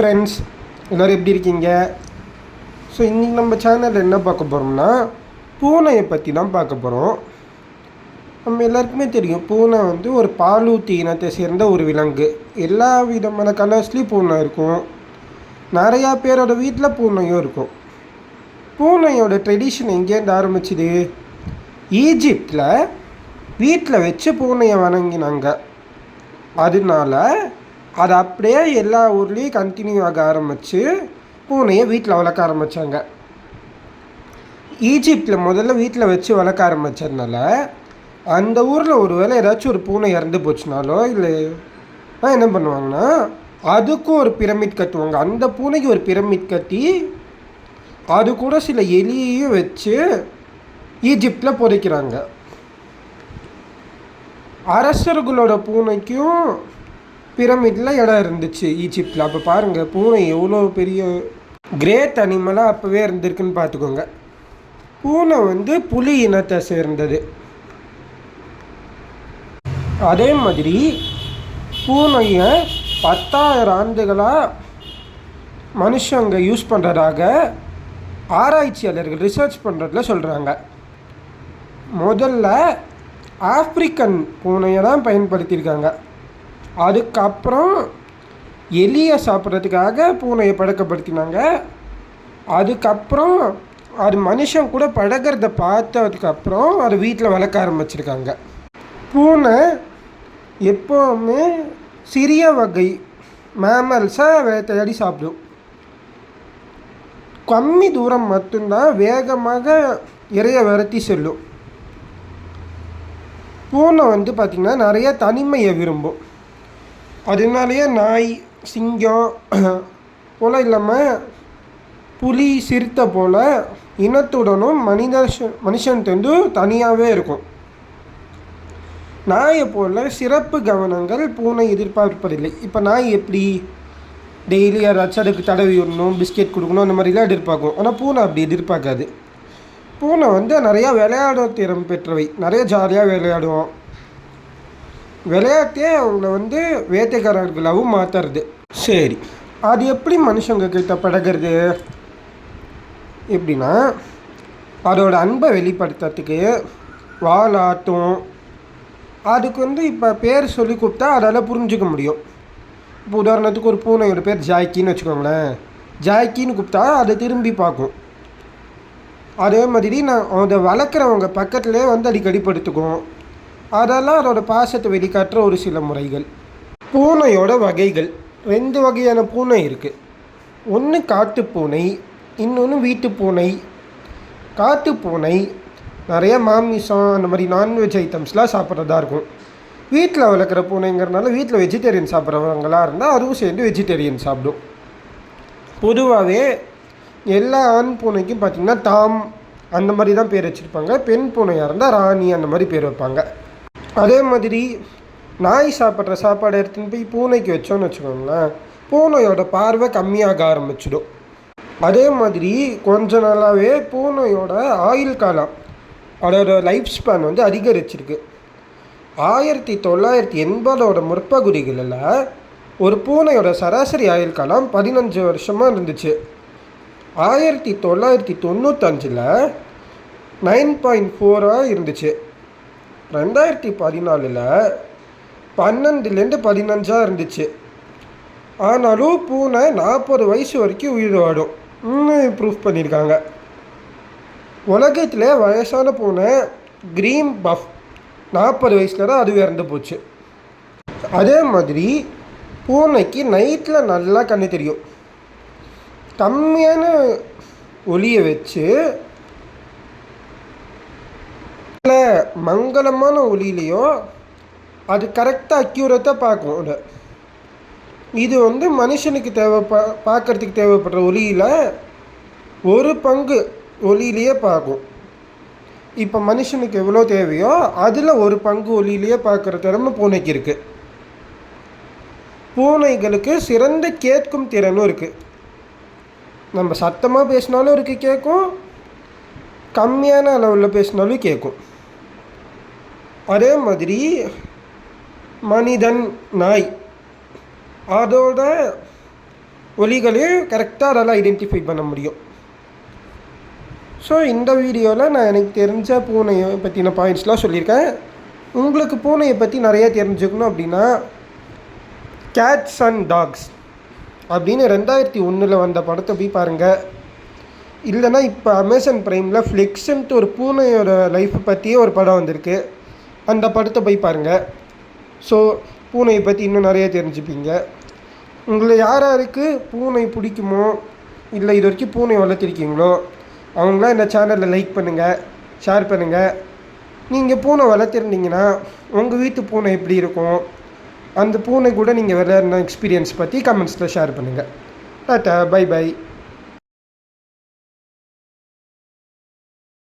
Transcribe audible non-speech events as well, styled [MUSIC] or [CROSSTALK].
Friends எல்லோரும் எப்படி இருக்கீங்க? ஸோ இன்றைக்கி நம்ம சேனலில் என்ன பார்க்க போகிறோம்னா பூனையை பற்றி தான் பார்க்க போகிறோம் நம்ம எல்லாருக்குமே தெரியும் பூனை வந்து ஒரு பாலூத்தி இனத்தை சேர்ந்த ஒரு விலங்கு. எல்லா விதமான கலர்ஸ்லேயும் பூனை இருக்கும். நிறையா பேரோட வீட்டில் பூனையும் இருக்கும். பூனையோட ட்ரெடிஷன் எங்கேருந்து ஆரம்பிச்சுது? ஈஜிப்டில் வீட்டில் வச்சு பூனையை வணங்கினாங்க. அதனால அது அப்படியே எல்லா ஊர்லேயும் கண்டினியூ ஆக ஆரம்பித்து பூனையை வீட்டில் வளர்க்க ஆரம்பித்தாங்க ஈஜிப்டில் முதல்ல வீட்டில் வச்சு வளர்க்க ஆரம்பித்ததுனால அந்த ஊரில் ஒரு வேளை ஏதாச்சும் ஒரு பூனை இறந்து போச்சுனாலோ இல்லை என்ன பண்ணுவாங்கன்னா அதுக்கும் ஒரு பிரமிட் கட்டுவாங்க. அந்த பூனைக்கு ஒரு பிரமிட் கட்டி அது கூட சில எலியையும் வச்சு ஈஜிப்டில் புதைக்கிறாங்க. அரசர்களோட பூனைக்கும் பிரமிடில் இடம் இருந்துச்சு ஈஜிப்டில் அப்போ பாருங்கள் பூனை எவ்வளோ பெரிய கிரேட் அனிமலாக அப்போவே இருந்திருக்குன்னு பார்த்துக்கோங்க. பூனை வந்து புலி இனத்தை சேர்ந்தது. அதே மாதிரி பூனையை பத்தாயிரம் ஆண்டுகளாக மனுஷங்க யூஸ் பண்ணுறதாக ஆராய்ச்சியாளர்கள் ரிசர்ச் பண்ணுறதுல சொல்கிறாங்க முதல்ல ஆப்பிரிக்கன் பூனையை தான் பயன்படுத்தியிருக்காங்க. அதுக்கப்புறம் எலியை சாப்பிட்றதுக்காக பூனையை பழக்கப்படுத்தினாங்க. அதுக்கப்புறம் அது மனுஷன் கூட பழகிறத பார்த்ததுக்கப்புறம் அது வீட்டில் வளர்க்க ஆரம்பிச்சிருக்காங்க. பூனை எப்போவுமே சிறிய வகை மேமல்ஸை வேட்டையாடி சாப்பிடும். கம்மி தூரம் மட்டும்தான் வேகமாக இறைய விரட்டி செல்லும். பூனை வந்து பார்த்திங்கன்னா நிறைய தனிமையை விரும்பும். அதனாலேயே நாய் சிங்கம் [CLEARS THROAT] போல் இல்லாமல் புலி சிறுத்தை போல் இனத்துடனும் மனித மனுஷன்ட்டு தனியாகவே இருக்கும். நாயை போல் சிறப்பு கவனங்கள் பூனை எதிர்பார்ப்பதில்லை. இப்போ நாய் எப்படி? டெய்லி யாராச்சும் அதுக்கு தடவி விடணும் பிஸ்கெட் கொடுக்கணும் அந்த மாதிரிலாம் எதிர்பார்க்கும். ஆனால் பூனை அப்படி எதிர்பார்க்காது. பூனை வந்து நிறையா விளையாடும் திறம் பெற்றவை. நிறைய ஜாலியாக விளையாடுவோம். விளையாட்டே அவங்கள வந்து வேட்டைக்காரர்களாகவும் மாற்றுறது சரி. அது எப்படி மனுஷங்க கிட்ட பழகிறது? எப்படின்னா அதோட அன்பை வெளிப்படுத்துறதுக்கு வாலாட்டும். அதுக்கு வந்து இப்போ பேர் சொல்லி கூப்பிட்டா அதால் புரிஞ்சுக்க முடியும். இப்போ உதாரணத்துக்கு ஒரு பூனையோட பேர் ஜாய்க்கின்னு வச்சுக்கோங்களேன். ஜாய்க்கின்னு கூப்பிட்டா அதை திரும்பி பார்க்கும். அதே மாதிரி நான் அதை வளர்க்குறவங்க பக்கத்துலேயே வந்து அடிக்கடி படுத்துக்கும். அதெல்லாம் அதோட பாசத்தை வெளிக்காட்டுற ஒரு சில முறைகள். பூனையோட வகைகள். ரெண்டு வகையான பூனை இருக்குது ஒன்று காட்டு பூனை இன்னொன்று வீட்டு பூனை. காட்டு பூனை நிறைய மாமிசம் அந்த மாதிரி நான்வெஜ் ஐட்டம்ஸ்லாம் சாப்பிட்றதா இருக்கும். வீட்டில் வளர்க்குற பூனைங்கிறனால வீட்டில் வெஜிடேரியன் சாப்பிட்றவங்களாக இருந்தால் அதுவும் சேர்ந்து வெஜிடேரியன் சாப்பிடும். பொதுவாகவே எல்லா ஆண் பூனைக்கும் பார்த்திங்கன்னா தாம் அந்த மாதிரி தான் பேர் வச்சுருப்பாங்க. பெண் பூனையாக இருந்தால் ராணி அந்த மாதிரி பேர் வைப்பாங்க. அதே மாதிரி நாய் சாப்பிட்ற சாப்பாடு எடுத்துன்னு போய் பூனைக்கு வச்சோன்னு வச்சுக்கோங்களேன் பூனையோட பார்வை கம்மியாக ஆரம்பிச்சிடும். அதே மாதிரி கொஞ்ச நாளாகவே பூனையோட ஆயுள் காலம் அதோட லைஃப் ஸ்பேன் வந்து அதிகரிச்சிருக்கு. ஆயிரத்தி தொள்ளாயிரத்தி எண்பதோட முற்பகுதிகளில் ஒரு பூனையோட சராசரி ஆயுள் காலம் பதினஞ்சு வருஷமாக இருந்துச்சு. ஆயிரத்தி தொள்ளாயிரத்தி தொண்ணூத்தஞ்சில் நைன் பாயிண்ட் ஃபோராக இருந்துச்சு. ரெண்டாயிரத்தி பதினாலில் பன்னெண்டுலேருந்து பதினஞ்சாக இருந்துச்சு. ஆனாலும் பூனை நாற்பது வயசு வரைக்கும் உயிர் வாடும். இன்னும் ப்ரூஃப் பண்ணியிருக்காங்க. உலகத்தில் வயசான பூனை க்ரீன் பஃப் நாற்பது வயசில் தான் அது இறந்து போச்சு. அதே மாதிரி பூனைக்கு நைட்டில் நல்லா கண்ணு தெரியும். கம்மியான ஒளியை வச்சு மங்களமான ஒளியிலையும் அது கரெக்டாக அக்யூரேட்டாக பார்க்கும். அதை இது வந்து மனுஷனுக்கு தேவை பா பார்க்குறதுக்கு தேவைப்படுற ஒளியில் ஒரு பங்கு ஒளியிலேயே பார்க்கும். இப்போ மனுஷனுக்கு எவ்வளோ தேவையோ அதில் ஒரு பங்கு ஒளியிலேயே பார்க்குற திறமை பூனைக்கு இருக்குது பூனைகளுக்கு சிறந்த கேட்கும் திறனும் இருக்குது நம்ம சத்தமாக பேசினாலும் இருக்குது கேட்கும் கம்மியான அளவில் பேசினாலும் கேட்கும். அதே மாதிரி மனிதன் நாய். அதோட ஒலிகளையும் கரெக்டாக அதால் ஐடென்டிஃபை பண்ண முடியும். ஸோ இந்த வீடியோவில் நான் எனக்கு தெரிஞ்ச பூனையை பற்றின பாயிண்ட்ஸ்லாம் சொல்லியிருக்கேன். உங்களுக்கு பூனையை பற்றி நிறைய தெரிஞ்சுக்கணும் அப்படின்னா கேட்ஸ் அண்ட் டாக்ஸ் அப்படின்னு ரெண்டாயிரத்தி ஒன்றில் வந்த படத்தை போய் பாருங்கள் இல்லைன்னா இப்போ அமேசான் ப்ரைமில் ஃப்ளிக்ஸ்ன்ட்டு ஒரு பூனையோட லைஃப் பற்றியே ஒரு படம் வந்திருக்கு. அந்த படத்தை போய் பாருங்கள் ஸோ பூனையை பற்றி இன்னும் நிறைய தெரிஞ்சுப்பீங்க. உங்களை யார் யாருக்கு பூனை பிடிக்குமோ இல்லை இது வரைக்கும் பூனை வளர்த்துருக்கீங்களோ அவங்களாம் இந்த சேனலில் லைக் பண்ணுங்கள் ஷேர் பண்ணுங்கள் நீங்கள் பூனை வளர்த்துருந்தீங்கன்னா உங்கள் வீட்டு பூனை எப்படி இருக்கும்? அந்த பூனை கூட நீங்கள் விளையாடின எக்ஸ்பீரியன்ஸ் பற்றி கமெண்ட்ஸில் ஷேர் பண்ணுங்கள் டாட்டா பை பை